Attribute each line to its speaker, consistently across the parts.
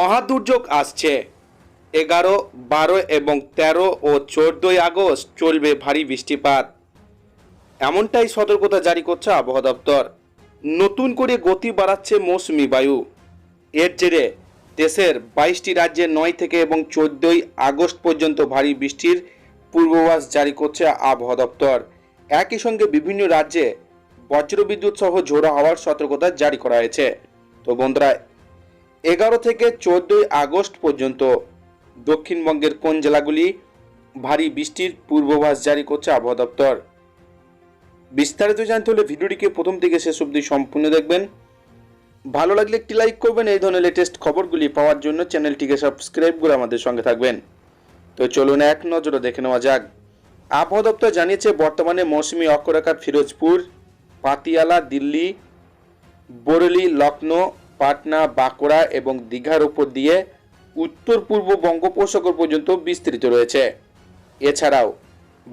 Speaker 1: মহাদুর্যোগ আসছে এগারো বারো এবং ১৩ ও চোদ্দই আগস্ট চলবে ভারী বৃষ্টিপাত এমনটাই সতর্কতা জারি করছে আবহাওয়া দপ্তর নতুন করে গতি বাড়াচ্ছে মৌসুমি বায়ু এর জেরে দেশের বাইশটি রাজ্যে নয় থেকে এবং চোদ্দই আগস্ট পর্যন্ত ভারী বৃষ্টির পূর্বাভাস জারি করছে আবহাওয়া দপ্তর একই সঙ্গে বিভিন্ন রাজ্যে বজ্রবিদ্যুৎ সহ ঝোড়ো হওয়ার সতর্কতা জারি করা হয়েছে তো বন্ধুরা এগারো থেকে চোদ্দই আগস্ট পর্যন্ত দক্ষিণবঙ্গের কোন জেলাগুলি ভারী বৃষ্টির পূর্বাভাস জারি করছে আবহাওয়া দপ্তর বিস্তারিত জানতে হলে ভিডিওটিকে প্রথম থেকে শেষ অব্দি সম্পূর্ণ দেখবেন ভালো লাগলে একটি লাইক করবেন এই ধরনের লেটেস্ট খবরগুলি পাওয়ার জন্য চ্যানেলটিকে সাবস্ক্রাইব করে আমাদের সঙ্গে থাকবেন তো চলুন এক নজরে দেখে নেওয়া যাক আবহাওয়া দপ্তর জানিয়েছে বর্তমানে মৌসুমি অক্ষরেখা ফিরোজপুর পাতিয়ালা দিল্লি বরেলি লখনৌ পাটনা বাঁকুড়া এবং দীঘার উপর দিয়ে উত্তর পূর্ব বঙ্গোপসাগর পর্যন্ত বিস্তৃত রয়েছে এছাড়াও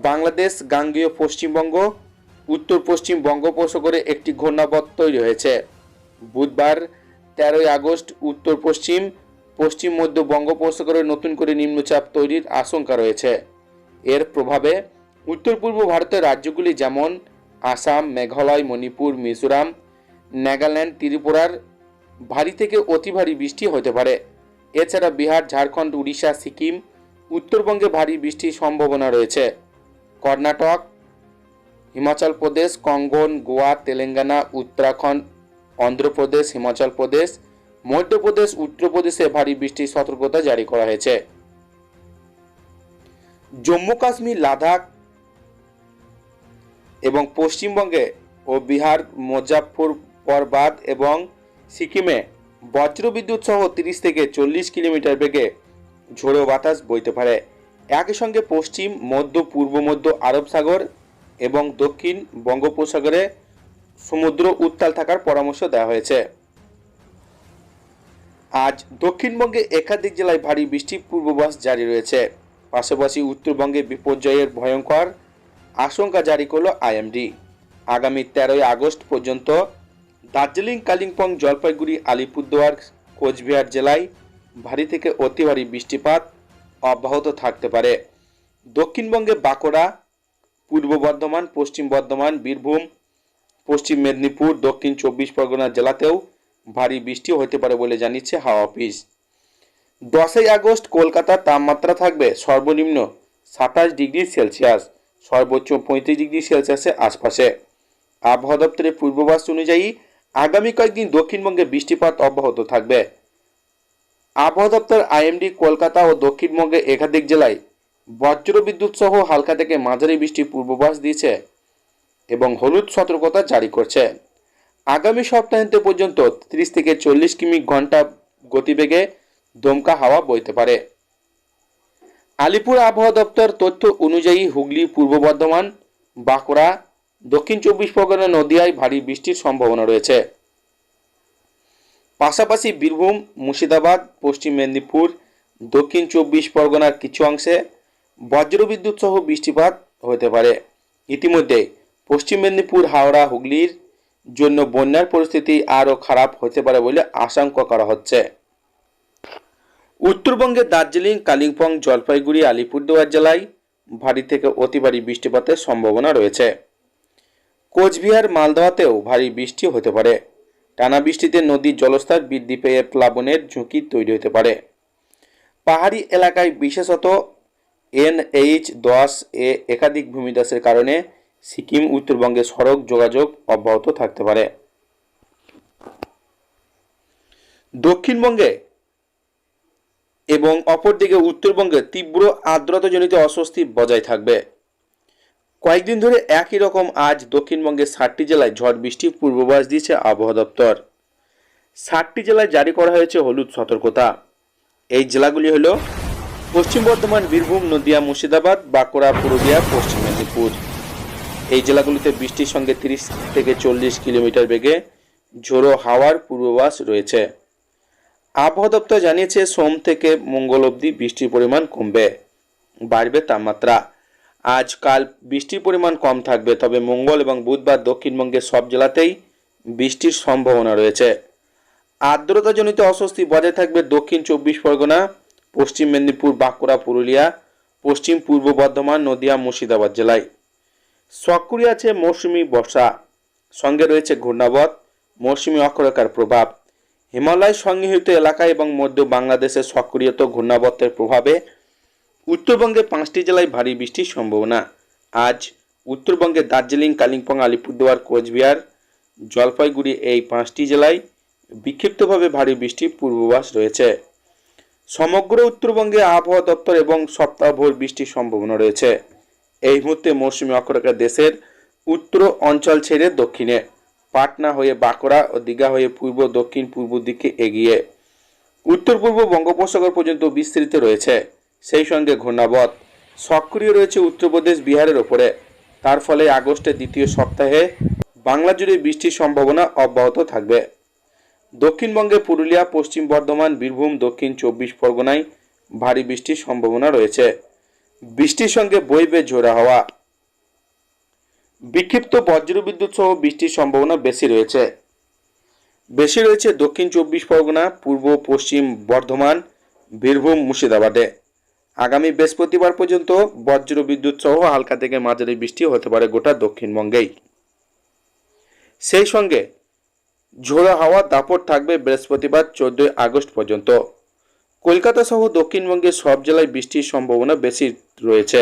Speaker 1: বাংলাদেশ গাঙ্গীয় পশ্চিমবঙ্গ উত্তর পশ্চিম বঙ্গোপসাগরে একটি ঘূর্ণাবত তৈরি হয়েছে বুধবার তেরোই আগস্ট উত্তর পশ্চিম পশ্চিম মধ্য বঙ্গোপসাগরে নতুন করে নিম্নচাপ তৈরির আশঙ্কা রয়েছে এর প্রভাবে উত্তর পূর্ব ভারতের রাজ্যগুলি যেমন আসাম মেঘালয় মণিপুর মিজোরাম নাগাল্যান্ড ত্রিপুরার ভারী থেকে অতি ভারী বৃষ্টি হতে পারে এছাড়া বিহার ঝাড়খণ্ড উড়িষ্যা সিকিম উত্তরবঙ্গে ভারী বৃষ্টির সম্ভাবনা রয়েছে কর্ণাটক হিমাচল প্রদেশ কঙ্গন গোয়া তেলেঙ্গানা উত্তরাখণ্ড অন্ধ্রপ্রদেশ হিমাচল প্রদেশ মধ্যপ্রদেশ উত্তরপ্রদেশে ভারী বৃষ্টির সতর্কতা জারি করা হয়েছে জম্মু কাশ্মীর লাদাখ এবং পশ্চিমবঙ্গে ও বিহার মুজাফরপুর বাদ এবং সিকিমে বজ্রবিদ্যুৎ সহ তিরিশ থেকে চল্লিশ কিলোমিটার বেগে ঝোড়ো বাতাস বইতে পারে একই সঙ্গে পশ্চিম মধ্য পূর্ব মধ্য আরব সাগর এবং দক্ষিণ বঙ্গোপসাগরে সমুদ্র উত্তাল থাকার পরামর্শ দেওয়া হয়েছে আজ দক্ষিণবঙ্গে একাধিক জেলায় ভারী বৃষ্টির পূর্বাভাস জারি রয়েছে পাশাপাশি উত্তরবঙ্গে বিপর্যয়ের ভয়ঙ্কর আশঙ্কা জারি করল আইএমডি আগামী তেরোই আগস্ট পর্যন্ত দার্জিলিং কালিম্পং জলপাইগুড়ি আলিপুরদুয়ার কোচবিহার জেলায় ভারী থেকে অতি ভারী বৃষ্টিপাত অব্যাহত থাকতে পারে দক্ষিণবঙ্গে বাঁকুড়া পূর্ব বর্ধমান পশ্চিম বর্ধমান বীরভূম পশ্চিম মেদিনীপুর দক্ষিণ চব্বিশ পরগনা জেলাতেও ভারী বৃষ্টি হতে পারে বলে জানিয়েছে হাওয়া অফিস দশই আগস্ট কলকাতার তাপমাত্রা থাকবে সর্বনিম্ন সাতাশ ডিগ্রি সেলসিয়াস সর্বোচ্চ পঁয়ত্রিশ ডিগ্রি সেলসিয়াসের আশপাশে আবহাওয়া দপ্তরের পূর্বাভাস অনুযায়ী আগামী কয়েকদিন দক্ষিণবঙ্গে বৃষ্টিপাত অব্যাহত থাকবে আবহাওয়া দপ্তর আইএমডি কলকাতা ও দক্ষিণবঙ্গে একাধিক জেলায় বজ্রবিদ্যুৎ সহ হালকা থেকে মাঝারি বৃষ্টির পূর্বাভাস দিয়েছে এবং হলুদ সতর্কতা জারি করছে আগামী সপ্তাহান্তে পর্যন্ত ত্রিশ থেকে চল্লিশ কিমি ঘন্টা গতিবেগে দমকা হাওয়া বইতে পারে আলিপুর আবহাওয়া দপ্তর তথ্য অনুযায়ী হুগলি পূর্ব বর্ধমান বাঁকুড়া দক্ষিণ চব্বিশ পরগনা নদিয়ায় ভারী বৃষ্টির সম্ভাবনা রয়েছে পাশাপাশি বীরভূম মুর্শিদাবাদ পশ্চিম মেদিনীপুর দক্ষিণ চব্বিশ পরগনার কিছু অংশে বজ্রবিদ্যুৎ সহ বৃষ্টিপাত হতে পারে ইতিমধ্যে পশ্চিম মেদিনীপুর হাওড়া হুগলির জন্য বন্যার পরিস্থিতি আরও খারাপ হতে পারে বলে আশঙ্কা করা হচ্ছে উত্তরবঙ্গের দার্জিলিং কালিম্পং জলপাইগুড়ি আলিপুরদুয়ার জেলায় ভারী থেকে অতি ভারী বৃষ্টিপাতের সম্ভাবনা রয়েছে কোচবিহার মালদহাতেও ভারী বৃষ্টি হতে পারে টানা বৃষ্টিতে নদীর জলস্তর বৃদ্ধি পেয়ে প্লাবনের ঝুঁকি তৈরি হতে পারে পাহাড়ি এলাকায় বিশেষত এনএইচ দশ এ একাধিক ভূমিদাসের কারণে সিকিম উত্তরবঙ্গে সড়ক যোগাযোগ অব্যাহত থাকতে পারে দক্ষিণবঙ্গে এবং অপরদিকে উত্তরবঙ্গে তীব্র আর্দ্রতাজনিত অস্বস্তি বজায় থাকবে কয়েকদিন ধরে একই রকম আজ দক্ষিণবঙ্গের ষাটটি জেলায় ঝড় বৃষ্টির পূর্বাভাস দিয়েছে আবহাওয়া দপ্তর ষাটটি জেলায় জারি করা হয়েছে হলুদ সতর্কতা এই জেলাগুলি হল পশ্চিম বর্ধমান বীরভূম নদিয়া মুর্শিদাবাদ বাঁকুড়া পুরুলিয়া পশ্চিম মেদিনীপুর এই জেলাগুলিতে বৃষ্টির সঙ্গে তিরিশ থেকে চল্লিশ কিলোমিটার বেগে ঝোড়ো হাওয়ার পূর্বাভাস রয়েছে আবহাওয়া দপ্তর জানিয়েছে সোম থেকে মঙ্গল অবধি বৃষ্টির পরিমাণ কমবে বাড়বে তাপমাত্রা আজ কাল বৃষ্টির পরিমাণ কম থাকবে তবে মঙ্গল এবং বুধবার দক্ষিণবঙ্গের সব জেলাতেই বৃষ্টির সম্ভাবনা রয়েছে আর্দ্রতাজনিত অস্বস্তি বজায় থাকবে দক্ষিণ চব্বিশ পরগনা পশ্চিম মেদিনীপুর বাঁকুড়া পুরুলিয়া পশ্চিম পূর্ব বর্ধমান নদিয়া মুর্শিদাবাদ জেলায় সক্রিয় আছে মৌসুমি বর্ষা সঙ্গে রয়েছে ঘূর্ণাবত মৌসুমি অক্ষরেখার প্রভাব হিমালয় সংগৃহীত এলাকা এবং মধ্য বাংলাদেশে সক্রিয়ত ঘূর্ণাবতের প্রভাবে উত্তরবঙ্গে পাঁচটি জেলায় ভারী বৃষ্টির সম্ভাবনা আজ উত্তরবঙ্গে দার্জিলিং কালিম্পং আলিপুরদুয়ার কোচবিহার জলপাইগুড়ি এই পাঁচটি জেলায় বিক্ষিপ্তভাবে ভারী বৃষ্টির পূর্বাভাস রয়েছে সমগ্র উত্তরবঙ্গে আবহাওয়া দপ্তর এবং সপ্তাহভর বৃষ্টির সম্ভাবনা রয়েছে এই মুহূর্তে মৌসুমী অক্ষরেখা দেশের উত্তর অঞ্চল ছেড়ে দক্ষিণে পাটনা হয়ে বাঁকুড়া ও দীঘা হয়ে পূর্ব দক্ষিণ পূর্ব দিকে এগিয়ে উত্তর পূর্ব বঙ্গোপসাগর পর্যন্ত বিস্তৃত রয়েছে সেই সঙ্গে ঘূর্ণাবত সক্রিয় রয়েছে উত্তরপ্রদেশ বিহারের ওপরে তার ফলে আগস্টের দ্বিতীয় সপ্তাহে বাংলা জুড়ে বৃষ্টির সম্ভাবনা অব্যাহত থাকবে দক্ষিণবঙ্গে পুরুলিয়া পশ্চিম বর্ধমান বীরভূম দক্ষিণ চব্বিশ পরগনায় ভারী বৃষ্টির সম্ভাবনা রয়েছে বৃষ্টির সঙ্গে বইবে ঝোড়া হওয়া বিক্ষিপ্ত বজ্রবিদ্যুৎ সহ বৃষ্টির সম্ভাবনা বেশি রয়েছে বেশি রয়েছে দক্ষিণ চব্বিশ পরগনা পূর্ব পশ্চিম বর্ধমান বীরভূম মুর্শিদাবাদে আগামী বৃহস্পতিবার পর্যন্ত বজ্র বিদ্যুৎ সহ হালকা থেকে মাঝারি বৃষ্টি হতে পারে গোটা দক্ষিণবঙ্গেই সেই সঙ্গে ঝোড়া হাওয়া দাপট থাকবে বৃহস্পতিবার চোদ্দই আগস্ট পর্যন্ত কলকাতা সহ দক্ষিণবঙ্গের সব জেলায় বৃষ্টির সম্ভাবনা বেশি রয়েছে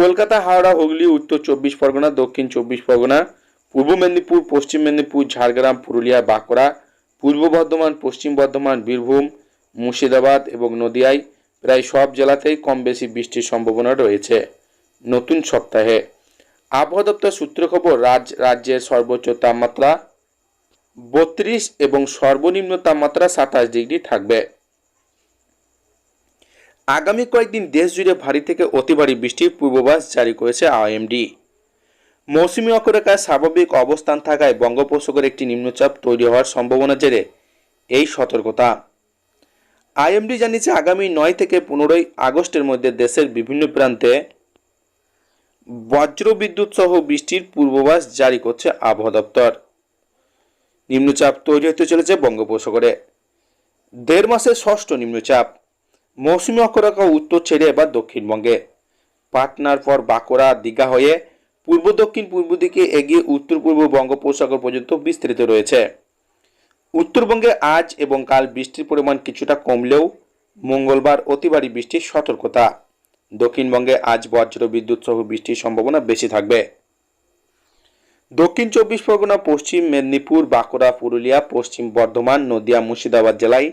Speaker 1: কলকাতা হাওড়া হুগলি উত্তর চব্বিশ পরগনা দক্ষিণ চব্বিশ পরগনা পূর্ব মেদিনীপুর পশ্চিম মেদিনীপুর ঝাড়গ্রাম পুরুলিয়া বাঁকুড়া পূর্ব বর্ধমান পশ্চিম বর্ধমান বীরভূম মুর্শিদাবাদ এবং নদিয়ায় প্রায় সব জেলাতেই কম বেশি বৃষ্টির সম্ভাবনা রয়েছে নতুন সপ্তাহে আবহাওয়া দপ্তর সূত্র খবর রাজ রাজ্যের সর্বোচ্চ তাপমাত্রা বত্রিশ এবং সর্বনিম্ন তাপমাত্রা সাতাশ ডিগ্রি থাকবে আগামী কয়েকদিন দেশ জুড়ে ভারী থেকে অতি ভারী বৃষ্টির পূর্বাভাস জারি করেছে আইএমডি মৌসুমি অকরেখায় স্বাভাবিক অবস্থান থাকায় বঙ্গোপসাগরে একটি নিম্নচাপ তৈরি হওয়ার সম্ভাবনা জেরে এই সতর্কতা আইএমডি জানিয়েছে আগামী নয় থেকে পনেরোই আগস্টের মধ্যে দেশের বিভিন্ন প্রান্তে বজ্রবিদ্যুৎ সহ বৃষ্টির পূর্বাভাস জারি করছে আবহাওয়া দপ্তর নিম্নচাপ তৈরি হতে চলেছে বঙ্গোপসাগরে দেড় মাসে ষষ্ঠ নিম্নচাপ মৌসুমি অক্ষরেখা উত্তর ছেড়ে এবার দক্ষিণবঙ্গে পাটনার পর বাঁকুড়া দীঘা হয়ে পূর্ব দক্ষিণ পূর্ব দিকে এগিয়ে উত্তর পূর্ব বঙ্গোপসাগর পর্যন্ত বিস্তৃত রয়েছে উত্তরবঙ্গে আজ এবং কাল বৃষ্টির পরিমাণ কিছুটা কমলেও মঙ্গলবার অতিবারী বৃষ্টির সতর্কতা দক্ষিণবঙ্গে আজ বজ্র বিদ্যুৎ সহ বৃষ্টির সম্ভাবনা বেশি থাকবে দক্ষিণ চব্বিশ পরগনা পশ্চিম মেদিনীপুর বাঁকুড়া পুরুলিয়া পশ্চিম বর্ধমান নদিয়া মুর্শিদাবাদ জেলায়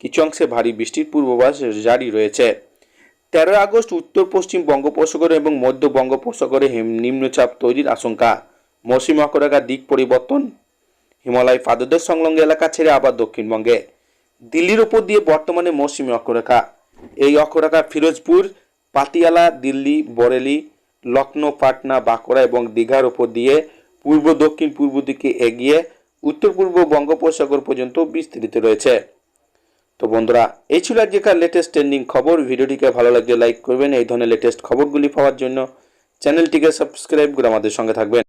Speaker 1: কিছু অংশে ভারী বৃষ্টির পূর্বাভাস জারি রয়েছে তেরোই আগস্ট উত্তর পশ্চিম বঙ্গোপসাগর এবং মধ্য বঙ্গোপসাগরে নিম্নচাপ তৈরির আশঙ্কা মৌসুমি অকরাকার দিক পরিবর্তন হিমালয় পাদদেশ সংলগ্ন এলাকা ছেড়ে আবার দক্ষিণবঙ্গে দিল্লির ওপর দিয়ে বর্তমানে মৌসুমি অক্ষরেখা এই অক্ষরেখা ফিরোজপুর পাতিয়ালা দিল্লি বরেলি লক্ষ্ণৌ পাটনা বাঁকুড়া এবং দীঘার ওপর দিয়ে পূর্ব দক্ষিণ পূর্ব দিকে এগিয়ে উত্তর পূর্ব বঙ্গোপসাগর পর্যন্ত বিস্তৃত রয়েছে তো বন্ধুরা এই ছিল আজকেকার লেটেস্ট ট্রেন্ডিং খবর ভিডিওটিকে ভালো লাগলে লাইক করবেন এই ধরনের লেটেস্ট খবরগুলি পাওয়ার জন্য চ্যানেলটিকে সাবস্ক্রাইব করে আমাদের সঙ্গে থাকবেন